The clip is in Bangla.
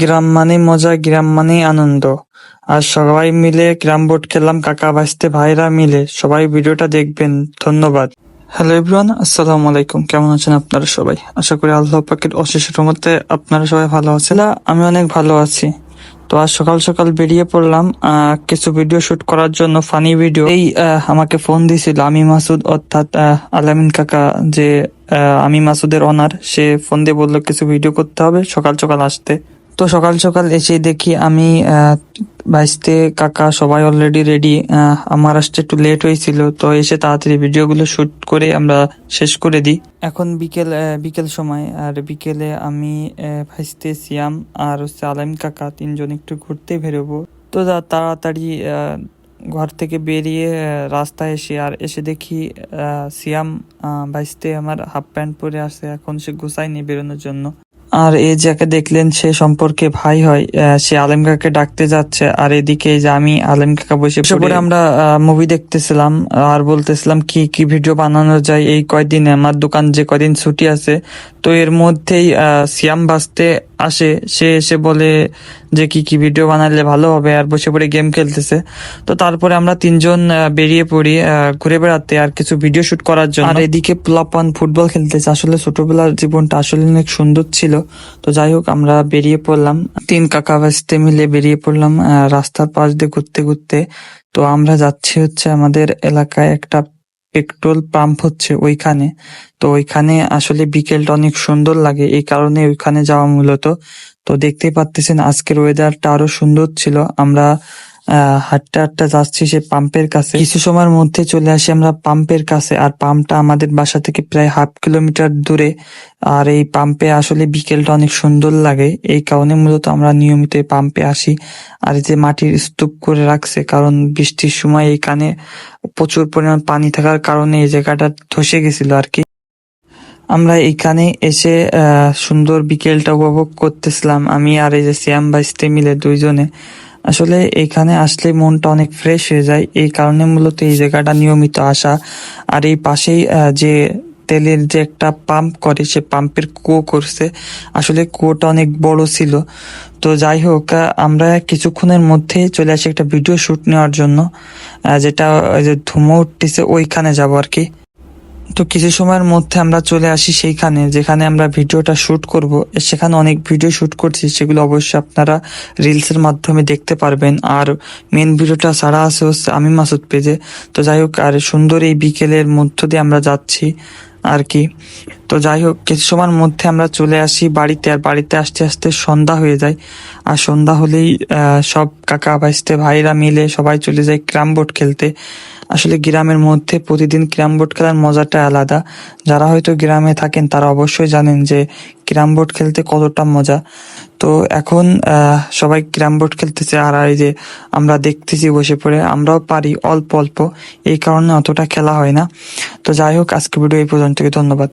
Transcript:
গ্রাম মানে মজা, গ্রাম মানে আনন্দ। আর সবাই মিলে গ্রাম বোর্ড খেললাম কাকা ভাইস্তে, ভাইরা মিলে। সবাই ভিডিওটা দেখবেন। ধন্যবাদ। হ্যালো এভরিওয়ান, আসসালামু আলাইকুম। কেমন আছেন আপনারা সবাই? আশা করি আল্লাহ পাকের অশেষ রহমতে আপনারা সবাই ভালো আছেন। আমি অনেক ভালো আছি। তো আজ সকাল সকাল বেরিয়ে পড়লাম কিছু ভিডিও শুট করার জন্য, ফানি ভিডিও। এই আমাকে ফোন দিয়েছিল আমি মাসুদ, অর্থাৎ আলামিন কাকা যে আমি মাসুদের অনার, সে ফোন দিয়ে বলল কিছু ভিডিও করতে হবে, সকাল সকাল আসতে। তো সকাল সকাল এসে দেখি আমি আহ, ভাইস্তে কাকা সবাই অলরেডি রেডি আমার আসতে একটু লেট হয়েছিল তো এসে তাড়াতাড়ি ভিডিওগুলো শুট করে আমরা শেষ করে দিই। এখন বিকেল বিকেল সময় আর বিকেলে আমি ভাইস্তে সিয়াম আর হচ্ছে আলামিন কাকা তিনজন একটু ঘুরতে বেরোবো। তো তাড়াতাড়ি ঘর থেকে বেরিয়ে রাস্তায় এসে আর এসে দেখি সিয়াম আহ, ভাইস্তে আমার হাফ প্যান্ট পরে আসে এখন সে গুছায়নি বেরোনোর জন্য। আর এই যাকে দেখলেন সে সম্পর্কে ভাই হয় আহ, সে আলেম কাকে ডাকতে যাচ্ছে আর এদিকে যে আমি আলেম কাকা বসে পরে আমরা মুভি দেখতেছিলাম আর বলতেছিলাম কি কি ভিডিও বানানো যায় এই কয়দিনে আমার দোকান যে কয়দিন ছুটি আছে তো এর মধ্যেই আহ, সিয়াম বাসতে আসে, সে এসে বলে যে কি কি ভিডিও বানালে ভালো হবে আর বসে পড়ে গেম খেলতেছে। তো তারপরে আমরা তিনজন বেরিয়ে পড়ি ঘুরে বেড়াতে আর কিছু ভিডিও শুট করার জন্য। আর এদিকে প্লাপান ফুটবল খেলতেছে। আসলে ছোটবেলার জীবনটা আসলে অনেক সুন্দর ছিল। তো যাই হোক, আমরা বেরিয়ে পড়লাম। তিন কাকা ভাসতে মিলে বেরিয়ে পড়লাম রাস্তার পাশ দিয়ে ঘুরতে ঘুরতে। তো আমরা যাচ্ছি হচ্ছে আমাদের এলাকায় একটা পেট্রোল পাম্প হচ্ছে ওইখানে। তো ওইখানে আসলে বিকেলটা অনেক সুন্দর লাগে। এই কারণে ওইখানে যাওয়া মূলত। তো দেখতেই পাচ্ছেন আজকের ওয়েদারটা আরও সুন্দর ছিল। আমরা হাঁটতে হাঁটতে যাচ্ছি সে পাম্পের কাছে। কিছু সময়ের মধ্যে চলে আসি আমরা পাম্পের কাছে, আর পাম্পটা আমাদের বাসা থেকে প্রায় হাফ কিলোমিটার দূরে। আর এই পাম্পে আসলে বিকেলটা অনেক সুন্দর লাগে, এই কারণে মূলত আমরা নিয়মিত পাম্পে আসি। আর যে মাটির স্তূপ করে রাখছে, কারণ বৃষ্টির সময় এখানে প্রচুর পরিমাণ পানি থাকার কারণে এই জায়গাটা ধসে গেছিল আর কি। আমরা এখানে এসে সুন্দর বিকেলটা উপভোগ করতেছিলাম। আমি আর এই যে শ্যাম বাইস্তে মিলে দুইজনে আসলে এখানে আসলে মনটা অনেক ফ্রেশ হয়ে যায়। এই কারণে মূলত এই জায়গাটা নিয়মিত আসা। আর এই পাশেই যে তেলের যে একটা পাম্প করে, সে পাম্পের কুয়ো করছে। আসলে কুয়োটা অনেক বড় ছিল। তো যাই হোক আমরা কিছুক্ষণের মধ্যে চলে আসি একটা ভিডিও শ্যুট নেওয়ার জন্য। যেটা ধুমো উঠতেছে, ওইখানে যাব আর কি। তো কিছু সময়ের মধ্যে আমরা চলে আসি সেইখানে, যেখানে আমরা ভিডিওটা শ্যুট করব। সেখানে অনেক ভিডিও শ্যুট করছি, সেগুলো অবশ্যই আপনারা রিলসের মাধ্যমে দেখতে পারবেন। আর মেন ভিডিওটা সারা আছে হচ্ছে আমি মাসুদ পেজে। তো যাই হোক, আর সুন্দর এই বিকেলের মধ্য দিয়ে আমরা যাচ্ছি। আর কি তো যাই হোক, কিছু সময়ের মধ্যে আমরা চলে আসি বাড়িতে আর বাড়িতে আসতে আসতে সন্ধ্যা হয়ে যায়। আর সন্ধ্যা হলেই সব কাকা, ভাইস্তে ভাইরা মিলে সবাই চলে যায় ক্রাম বোর্ড খেলতে। আসলে গ্রামের মধ্যে প্রতিদিন ক্রাম বোর্ড খেলার মজাটা আলাদা। যারা হয়তো গ্রামে থাকেন তারা অবশ্যই জানেন যে ক্যারাম বোর্ড খেলতে কতটা মজা। তো এখন সবাই ক্যারাম বোর্ড খেলতেছে, আর এই যে আমরা দেখতেছি বসে পড়ে, আমরাও পারি অল্প অল্প, এই কারণে অতটা খেলা হয় না। তো যাই হোক আজকে ভিডিও এই পর্যন্ত ধন্যবাদ।